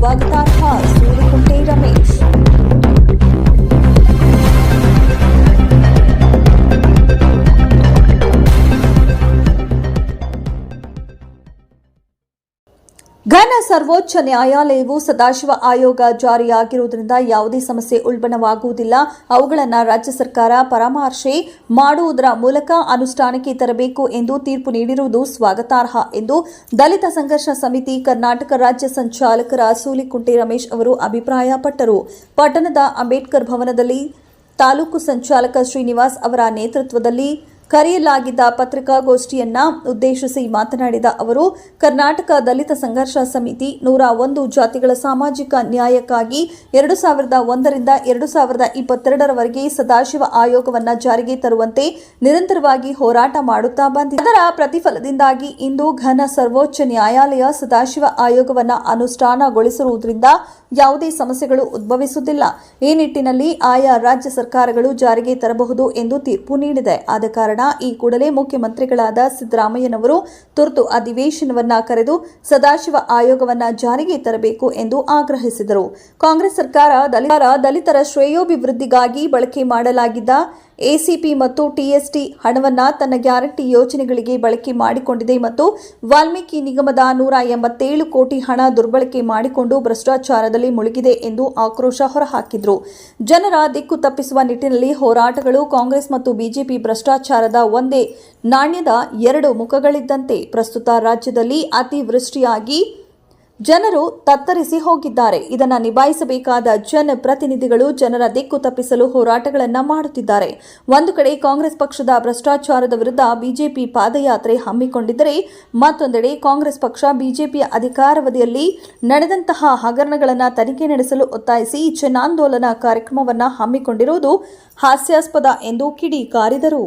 Bogotá Ross, inteiramente. ಸರ್ವೋಚ್ಚ ನ್ಯಾಯಾಲಯವು ಸದಾಶಿವ ಆಯೋಗ ಜಾರಿಯಾಗಿರುವುದರಿಂದ ಯಾವುದೇ ಸಮಸ್ಯೆ ಉಲ್ಬಣವಾಗುವುದಿಲ್ಲ. ಅವುಗಳನ್ನು ರಾಜ್ಯ ಸರ್ಕಾರ ಪರಾಮರ್ಶೆ ಮಾಡುವುದರ ಮೂಲಕ ಅನುಷ್ಠಾನಕ್ಕೆ ತರಬೇಕು ಎಂದು ತೀರ್ಪು ನೀಡಿರುವುದು ಸ್ವಾಗತಾರ್ಹ ಎಂದು ದಲಿತ ಸಂಘರ್ಷ ಸಮಿತಿ ಕರ್ನಾಟಕ ರಾಜ್ಯ ಸಂಚಾಲಕರ ಸೂಲಿಕುಂಟೆ ರಮೇಶ್ ಅವರು ಅಭಿಪ್ರಾಯಪಟ್ಟರು. ಪಟ್ಟಣದ ಅಂಬೇಡ್ಕರ್ ಭವನದಲ್ಲಿ ತಾಲೂಕು ಸಂಚಾಲಕ ಶ್ರೀನಿವಾಸ್ ಅವರ ನೇತೃತ್ವದಲ್ಲಿ ಕರೆಯಲಾಗಿದ್ದ ಪತ್ರಿಕಾಗೋಷ್ಠಿಯನ್ನ ಉದ್ದೇಶಿಸಿ ಮಾತನಾಡಿದ ಅವರು, ಕರ್ನಾಟಕ ದಲಿತ ಸಂಘರ್ಷ ಸಮಿತಿ ನೂರ ಒಂದು ಜಾತಿಗಳ ಸಾಮಾಜಿಕ ನ್ಯಾಯಕ್ಕಾಗಿ ಎರಡು ಸಾವಿರದ ಒಂದರಿಂದ ಎರಡು ಸಾವಿರದ ಇಪ್ಪತ್ತೆರಡರವರೆಗೆ ಸದಾಶಿವ ಆಯೋಗವನ್ನ ಜಾರಿಗೆ ತರುವಂತೆ ನಿರಂತರವಾಗಿ ಹೋರಾಟ ಮಾಡುತ್ತಾ ಬಂದಿದೆ. ಅದರ ಪ್ರತಿಫಲದಿಂದಾಗಿ ಇಂದು ಘನ ಸರ್ವೋಚ್ಚ ನ್ಯಾಯಾಲಯ ಸದಾಶಿವ ಆಯೋಗವನ್ನ ಅನುಷ್ಠಾನಗೊಳಿಸಿರುವುದರಿಂದ ಯಾವುದೇ ಸಮಸ್ಯೆಗಳು ಉದ್ಭವಿಸುತ್ತಿಲ್ಲ ಈ ನಿಟ್ಟಿನಲ್ಲಿ ಆಯಾ ರಾಜ್ಯ ಸರ್ಕಾರಗಳು ಜಾರಿಗೆ ತರಬಹುದು ಎಂದು ತೀರ್ಪು ನೀಡಿದೆ. ಆದ ಕಾರಣ ಈ ಕೂಡಲೇ ಮುಖ್ಯಮಂತ್ರಿಗಳಾದ ಸಿದ್ದರಾಮಯ್ಯನವರು ತುರ್ತು ಅಧಿವೇಶನವನ್ನ ಕರೆದು ಸದಾಶಿವ ಆಯೋಗವನ್ನ ಜಾರಿಗೆ ತರಬೇಕು ಎಂದು ಆಗ್ರಹಿಸಿದರು. ಕಾಂಗ್ರೆಸ್ ಸರ್ಕಾರ ದಲಿತರ ಶ್ರೇಯೋಭಿವೃದ್ಧಿಗಾಗಿ ಬಳಕೆ ಮಾಡಲಾಗಿದ್ದ ಎಸಿಪಿ ಮತ್ತು ಟಿಎಸ್ಟಿ ಹಣವನ್ನು ತನ್ನ ಗ್ಯಾರಂಟಿ ಯೋಜನೆಗಳಿಗೆ ಬಳಕೆ ಮಾಡಿಕೊಂಡಿದೆ ಮತ್ತು ವಾಲ್ಮೀಕಿ ನಿಗಮದ ನೂರ ಎಂಬತ್ತೇಳು ಕೋಟಿ ಹಣ ದುರ್ಬಳಕೆ ಮಾಡಿಕೊಂಡು ಭ್ರಷ್ಟಾಚಾರದಲ್ಲಿ ಮುಳುಗಿದೆ ಎಂದು ಆಕ್ರೋಶ ಹೊರಹಾಕಿದ್ರು. ಜನರ ದಿಕ್ಕು ತಪ್ಪಿಸುವ ನಿಟ್ಟಿನಲ್ಲಿ ಹೋರಾಟಗಳು ಕಾಂಗ್ರೆಸ್ ಮತ್ತು ಬಿಜೆಪಿ ಭ್ರಷ್ಟಾಚಾರದ ಒಂದೇ ನಾಣ್ಯದ ಎರಡು ಮುಖಗಳಿದ್ದಂತೆ ಪ್ರಸ್ತುತ ರಾಜ್ಯದಲ್ಲಿ ಅತಿವೃಷ್ಟಿಯಾಗಿ ಜನರು ತತ್ತರಿಸಿ ಹೋಗಿದ್ದಾರೆ. ಇದನ್ನು ನಿಭಾಯಿಸಬೇಕಾದ ಜನಪ್ರತಿನಿಧಿಗಳು ಜನರ ದಿಕ್ಕು ತಪ್ಪಿಸಲು ಹೋರಾಟಗಳನ್ನು ಮಾಡುತ್ತಿದ್ದಾರೆ. ಒಂದು ಕಡೆ ಕಾಂಗ್ರೆಸ್ ಪಕ್ಷದ ಭ್ರಷ್ಟಾಚಾರದ ವಿರುದ್ಧ ಬಿಜೆಪಿ ಪಾದಯಾತ್ರೆ ಹಮ್ಮಿಕೊಂಡಿದ್ದರೆ, ಮತ್ತೊಂದೆಡೆ ಕಾಂಗ್ರೆಸ್ ಪಕ್ಷ ಬಿಜೆಪಿಯ ಅಧಿಕಾರಾವಧಿಯಲ್ಲಿ ನಡೆದಂತಹ ಹಗರಣಗಳನ್ನು ತನಿಖೆ ನಡೆಸಲು ಒತ್ತಾಯಿಸಿ ಜನಾಂದೋಲನ ಕಾರ್ಯಕ್ರಮವನ್ನು ಹಮ್ಮಿಕೊಂಡಿರುವುದು ಹಾಸ್ಯಾಸ್ಪದ ಎಂದು ಕಿಡಿಕಾರಿದರು.